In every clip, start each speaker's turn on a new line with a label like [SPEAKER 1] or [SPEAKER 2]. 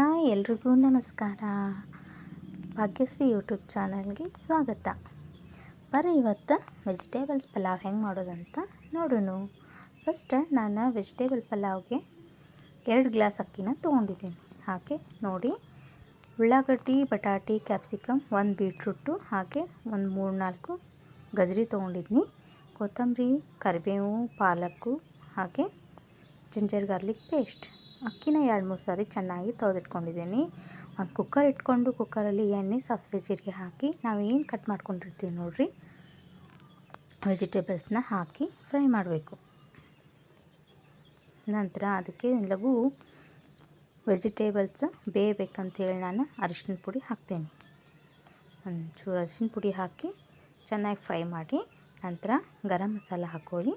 [SPEAKER 1] Hi ಎಲ್ರಿಗೂ ನಮಸ್ಕಾರ. Bhagyashree YouTube ಚಾನಲ್ಗೆ ಸ್ವಾಗತ. ಬರ್ರಿ ಇವತ್ತು ವೆಜಿಟೇಬಲ್ಸ್ ಪಲಾವ್ ಹೆಂಗೆ ಮಾಡೋದಂತ ನೋಡೋಣ ಫಸ್ಟ್ ನಾನು ವೆಜಿಟೇಬಲ್ ಪಲಾವ್ಗೆ ಎರಡು ಗ್ಲಾಸ್ ಅಕ್ಕಿನ ತೊಗೊಂಡಿದ್ದೀನಿ. ಹಾಗೆ ನೋಡಿ, ಉಳ್ಳಾಗಡ್ಡಿ, ಬಟಾಟಿ ಕ್ಯಾಪ್ಸಿಕಮ್ ಒಂದು ಬೀಟ್ರೂಟು, ಹಾಗೆ ಒಂದು ಮೂರು ನಾಲ್ಕು ಗಜರಿ ತೊಗೊಂಡಿದ್ನಿ. ಕೊತ್ತಂಬರಿ, ಕರಿಬೇವು, ಪಾಲಕ್ಕು, ಹಾಗೆ ಜಿಂಜರ್ ಗಾರ್ಲಿಕ್ ಪೇಸ್ಟ್ ಅಕ್ಕಿನ ಎರಡು ಮೂರು ಸಾರಿ ಚೆನ್ನಾಗಿ ತೊಳೆದಿಟ್ಕೊಂಡಿದ್ದೀನಿ. ಒಂದು ಕುಕ್ಕರ್ ಇಟ್ಕೊಂಡು ಕುಕ್ಕರಲ್ಲಿ ಎಣ್ಣೆ, ಸಾಸಿವೆ, ಜೀರಿಗೆ ಹಾಕಿ ನಾವು ಏನು ಕಟ್ ಮಾಡ್ಕೊಂಡಿರ್ತೀವಿ ನೋಡಿರಿ? ವೆಜಿಟೇಬಲ್ಸ್ನ ಹಾಕಿ ಫ್ರೈ ಮಾಡಬೇಕು. ನಂತರ ಅದಕ್ಕೆ ಲಘು ವೆಜಿಟೇಬಲ್ಸ್ ಬೇಯಬೇಕಂತೇಳಿ ನಾನು ಅರಿಶಿನ ಪುಡಿ ಹಾಕ್ತೇನೆ. ಒಂಚೂರು ಅರಿಶಿನ ಪುಡಿ ಹಾಕಿ ಚೆನ್ನಾಗಿ ಫ್ರೈ ಮಾಡಿ ನಂತರ ಗರಂ ಮಸಾಲ ಹಾಕ್ಕೊಳ್ಳಿ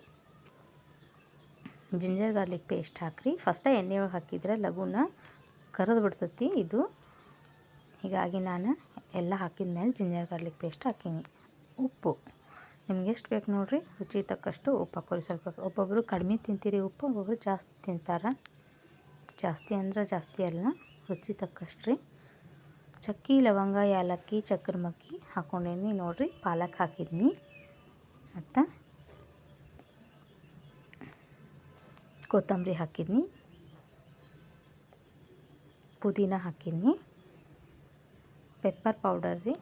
[SPEAKER 1] ಜಿಂಜರ್ ಗಾರ್ಲಿಕ್ ಪೇಸ್ಟ್ ಹಾಕ್ರಿ. ಫಸ್ಟ ಎಣ್ಣೆ ಒಳಗೆ ಹಾಕಿದ್ರೆ ಲಘುನ ಕರೆದು ಬಿಡ್ತೈತಿ ಇದು. ಹೀಗಾಗಿ ನಾನು ಎಲ್ಲ ಹಾಕಿದ ಮೇಲೆ ಜಿಂಜರ್ ಗಾರ್ಲಿಕ್ ಪೇಸ್ಟ್ ಹಾಕೀನಿ. ಉಪ್ಪು. ನಿಮ್ಗೆ ಎಷ್ಟು ಬೇಕು ನೋಡಿರಿ? ರುಚಿ ತಕ್ಕಷ್ಟು ಉಪ್ಪು ಹಾಕೋರಿ. ಸ್ವಲ್ಪ ಒಬ್ಬೊಬ್ಬರು ಕಡಿಮೆ ತಿಂತೀರಿ ಉಪ್ಪು ಒಬ್ಬೊಬ್ಬರು ಜಾಸ್ತಿ ತಿಂತಾರೆ. ಜಾಸ್ತಿ ಅಂದ್ರೆ ಜಾಸ್ತಿ ಅಲ್ಲ, ರುಚಿ ತಕ್ಕಷ್ಟು ರೀ ಚಕ್ಕಿ, ಲವಂಗ, ಯಾಲಕ್ಕಿ, ಚಕ್ರಮಕ್ಕಿ ಹಾಕ್ಕೊಂಡೇನಿ ನೋಡಿರಿ. ಪಾಲಕ್ ಹಾಕಿದ್ನಿ. ಮತ್ತು ಕೊತ್ತಂಬರಿ ಹಾಕಿದ್ನಿ. ಪುದೀನ ಹಾಕಿದ್ನಿ. ಪೆಪ್ಪರ್ ಪೌಡರ್ ರೀ.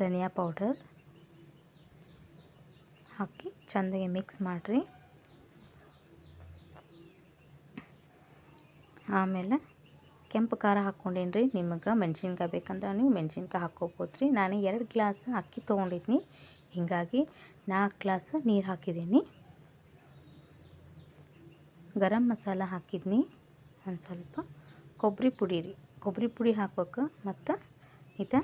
[SPEAKER 1] ಧನಿಯಾ ಪೌಡರ್ ಹಾಕಿ ಚೆಂದಾಗಿ ಮಿಕ್ಸ್ ಮಾಡಿರಿ. ಆಮೇಲೆ ಕೆಂಪು ಖಾರ ಹಾಕ್ಕೊಂಡೇನಿ ನಿಮಗೆ ಮೆಣಸಿನ್ಕಾಯಿ ಬೇಕಂದ್ರೆ ನೀವು ಮೆಣಸಿನ್ಕಾಯಿ ಹಾಕ್ಕೋಬೋದು ರೀ ನಾನು ಎರಡು ಗ್ಲಾಸ್ ಅಕ್ಕಿ ತೊಗೊಂಡಿದ್ನಿ. ಹೀಗಾಗಿ ನಾಲ್ಕು ಗ್ಲಾಸ್ ನೀರು ಹಾಕಿದ್ದೀನಿ. ಗರಂ ಮಸಾಲ ಹಾಕಿದ್ನಿ ಒಂದು ಸ್ವಲ್ಪ ಕೊಬ್ಬರಿ ಪುಡಿ ರೀ. ಕೊಬ್ಬರಿ ಪುಡಿ ಹಾಕ್ಬೇಕು ಮತ್ತು ಇದು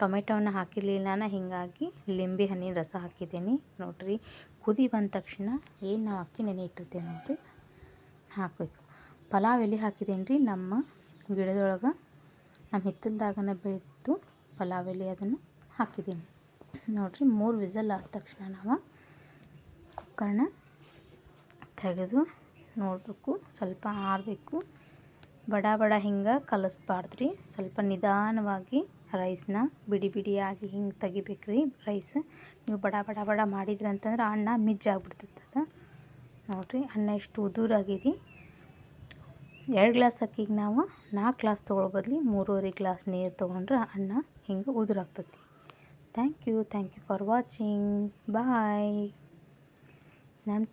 [SPEAKER 1] ಟೊಮೆಟೋನ ಹಾಕಿರಲಿಲ್ಲ ನಾನು ಹೀಗಾಗಿ ಲಿಂಬೆ ಹಣ್ಣಿನ ರಸ ಹಾಕಿದ್ದೀನಿ. ನೋಡಿರಿ, ಕುದಿ ಬಂದ ತಕ್ಷಣ ಏನು ನಾವು ಅಕ್ಕಿ ನೆನೆ ಇಟ್ಟಿರ್ತೇವೆ ನೋಡಿರಿ. ಹಾಕಬೇಕು. ಪಲಾವ್ ಎಲೆ ಹಾಕಿದ್ದೀನಿ ರೀ? ನಮ್ಮ ಗಿಡದೊಳಗೆ, ನಮ್ಮ ಹಿತ್ತಲ್ದಾಗನ ಬೆಳೆದು ಪಲಾವ್ ಎಲೆ ಅದನ್ನು ಹಾಕಿದ್ದೀನಿ. ನೋಡಿರಿ, ಮೂರು ವಿಸಲ್ ಆದ ತಕ್ಷಣ ನಾವು ಕುಕ್ಕರ್ನ ತೆಗೆದು ನೋಡಬೇಕು, ಸ್ವಲ್ಪ ಆರಬೇಕು. ಬಡ ಬಡ ಹಿಂಗೆ ಕಲಿಸ್ಬಾರ್ದು ಸ್ವಲ್ಪ ನಿಧಾನವಾಗಿ ರೈಸ್ನ ಬಿಡಿ ಬಿಡಿಯಾಗಿ ಹಿಂಗೆ ತೆಗಿಬೇಕು ರೀ ರೈಸ್. ನೀವು ಬಡ ಬಡ ಬಡ ಮಾಡಿದ್ರಿ ಅಂತಂದ್ರೆ ಅನ್ನ ಮಿಜ್ಜಾಗ್ಬಿಡ್ತೈತೆ ನೋಡಿರಿ, ಅನ್ನ ಎಷ್ಟು ಉದುರಾಗಿದೆ. ಎರಡು ಗ್ಲಾಸ್ ಅಕ್ಕಿಗೆ ನಾವು ನಾಲ್ಕು ಗ್ಲಾಸ್ ತೊಗೊಳ್ಳೋ ಬದಲಿ ಮೂರುವರೆ ಗ್ಲಾಸ್ ನೀರು ತೊಗೊಂಡ್ರೆ ಅನ್ನ ಹಿಂಗೆ ಉದುರಾಗ್ತೈತಿ. thank you thank you for watching bye ನಮ್ಮ